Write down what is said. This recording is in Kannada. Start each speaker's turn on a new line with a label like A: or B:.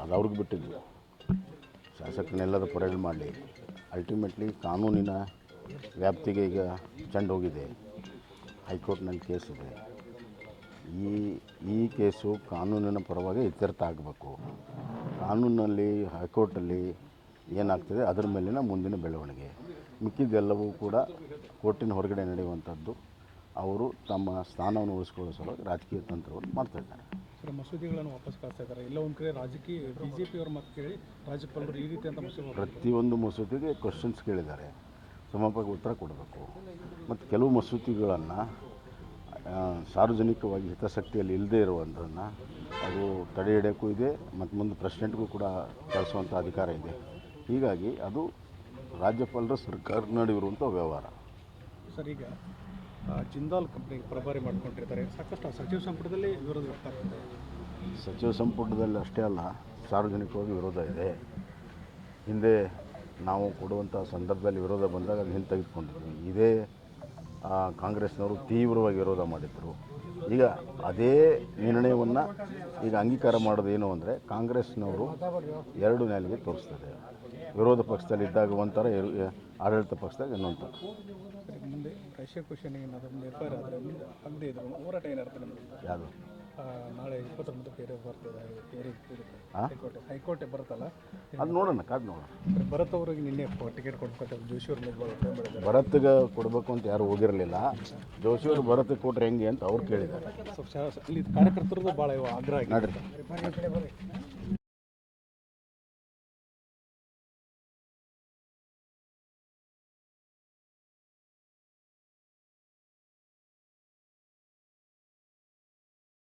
A: ಅದು ಅವ್ರಿಗೆ ಬಿಟ್ಟಿದ್ದು ಶಾಸಕರನ್ನೆಲ್ಲದ ಪರೇಡ್ ಮಾಡಲಿ. ಅಲ್ಟಿಮೇಟ್ಲಿ ಕಾನೂನಿನ ವ್ಯಾಪ್ತಿಗೆ ಈಗ ಚೆಂಡು ಹೋಗಿದೆ. ಹೈಕೋರ್ಟ್ನಲ್ಲಿ ಕೇಸ್ ಇದೆ. ಈ ಈ ಕೇಸು ಕಾನೂನಿನ ಪರವಾಗಿ ಇತ್ಯರ್ಥ ಆಗಬೇಕು. ಕಾನೂನಲ್ಲಿ, ಹೈಕೋರ್ಟಲ್ಲಿ ಏನಾಗ್ತದೆ ಅದರ ಮೇಲಿನ ಮುಂದಿನ ಬೆಳವಣಿಗೆ. ಮಿಕ್ಕಿದ್ದೆಲ್ಲವೂ ಕೂಡ ಕೋರ್ಟಿನ ಹೊರಗಡೆ ನಡೆಯುವಂಥದ್ದು. ಅವರು ತಮ್ಮ ಸ್ಥಾನವನ್ನು ಉಳಿಸ್ಕೊಳ್ಳೋ ಸಲುವಾಗಿ ರಾಜಕೀಯ ತಂತ್ರವನ್ನು ಮಾಡ್ತಾಯಿದ್ದಾರೆ
B: ಸರ್ ಮಸೂದೆಗಳನ್ನು ವಾಪಸ್ ಕಳಿಸ್ತಾ ಇದ್ದಾರೆ. ಇಲ್ಲ, ಒಂದು ಕಡೆ ರಾಜಕೀಯ ಬಿ ಜೆ ಮಾತು ಕೇಳಿ ರಾಜ್ಯಪಾಲರು ಈ ರೀತಿ ಅಂತ ಮಸೂದೆ
A: ಪ್ರತಿಯೊಂದು ಮಸೂದೆಗೆ ಕ್ವಶನ್ಸ್ ಕೇಳಿದ್ದಾರೆ. ಸಮರ್ಪಕ ಉತ್ತರ ಕೊಡಬೇಕು. ಮತ್ತು ಕೆಲವು ಮಸೂದೆಗಳನ್ನು ಸಾರ್ವಜನಿಕವಾಗಿ ಹಿತಾಸಕ್ತಿಯಲ್ಲಿ ಇಲ್ಲದೇ ಇರುವಂಥದ್ದನ್ನು ಅದು ತಡೆ ಹಿಡಿಯೋಕ್ಕೂ ಇದೆ, ಮತ್ತು ಮುಂದೆ ಪ್ರೆಸಿಡೆಂಟ್ಗೂ ಕೂಡ ಕಳಿಸುವಂಥ ಅಧಿಕಾರ ಇದೆ. ಹೀಗಾಗಿ ಅದು ರಾಜ್ಯಪಾಲರ ಸರ್ಕಾರ ನಡುವಿರುವಂಥ ವ್ಯವಹಾರ.
B: ಸರ್, ಈಗ ಜಿಂದಾಲ್ ಕಂಪ್ನಿ ಪ್ರಭಾರಿ ಮಾಡ್ಕೊಂಡಿರ್ತಾರೆ. ಸಾಕಷ್ಟು ಸಚಿವ ಸಂಪುಟದಲ್ಲಿ ವಿರೋಧ ವ್ಯಕ್ತವಾಗ್ತದೆ
A: ಸಚಿವ ಸಂಪುಟದಲ್ಲಿ ಅಷ್ಟೇ ಅಲ್ಲ, ಸಾರ್ವಜನಿಕವಾಗಿ ವಿರೋಧ ಇದೆ. ಹಿಂದೆ ನಾವು ಕೊಡುವಂಥ ಸಂದರ್ಭದಲ್ಲಿ ವಿರೋಧ ಬಂದಾಗ ಅದು ಹಿಂದೆ ತೆಗೆದುಕೊಂಡಿದ್ವಿ. ಇದೇ ಕಾಂಗ್ರೆಸ್ನವರು ತೀವ್ರವಾಗಿ ವಿರೋಧ ಮಾಡಿದ್ದರು ಈಗ ಅದೇ ನಿರ್ಣಯವನ್ನು ಈಗ ಅಂಗೀಕಾರ ಮಾಡೋದು ಏನು ಅಂದರೆ ಕಾಂಗ್ರೆಸ್ನವರು ಎರಡು ನೆಲೆಗೆ ತೋರಿಸ್ತದೆ ವಿರೋಧ ಪಕ್ಷದಲ್ಲಿ ಇದ್ದಾಗ ಒಂಥರ ಆಡಳಿತ ಪಕ್ಷದಾಗ
B: ಇನ್ನೊಂಥರ. ಮುಂದೆ ರಷ್ಯಾ ಕ್ವಶನ್ ಏನಾದರೂ ಆರ್ ಆದರೆ ಮುಂದೆ ಇದ್ರು ಹೋರಾಟ ಏನಾಗ್ತದೆ
A: ಯಾವುದು?
B: ನಾಳೆ ಇಪ್ಪತ್ತೊಂಬತ್ತು ಬೇರೆ ಬರ್ತದೆ? ಹೈಕೋರ್ಟ್ ಹೈಕೋರ್ಟ್ ಬರುತ್ತಲ್ಲ?
A: ಅದು ನೋಡೋಣ ಕಾದು ನೋಡೋಣ.
B: ಭರತ್ ಅವ್ರಿಗೆ ನಿನ್ನೆ ಟಿಕೆಟ್ ಕೊಡ್ಬೇಕಂತ ಜೋಶಿ ಅವ್ರ ಮೇಲೆ
A: ಭರತ್ಗೆ ಕೊಡಬೇಕು ಅಂತ ಯಾರು ಹೋಗಿರಲಿಲ್ಲ. ಜೋಶಿಯವರು ಭರತ್ಗೆ ಕೊಟ್ರೆ ಹೆಂಗೆ ಅಂತ ಅವ್ರು ಕೇಳಿದ್ದಾರೆ.
B: ಇಲ್ಲಿ ಕಾರ್ಯಕರ್ತರದ್ದು ಭಾಳ ಆಗ್ರಹ ಆಗಿದೆ.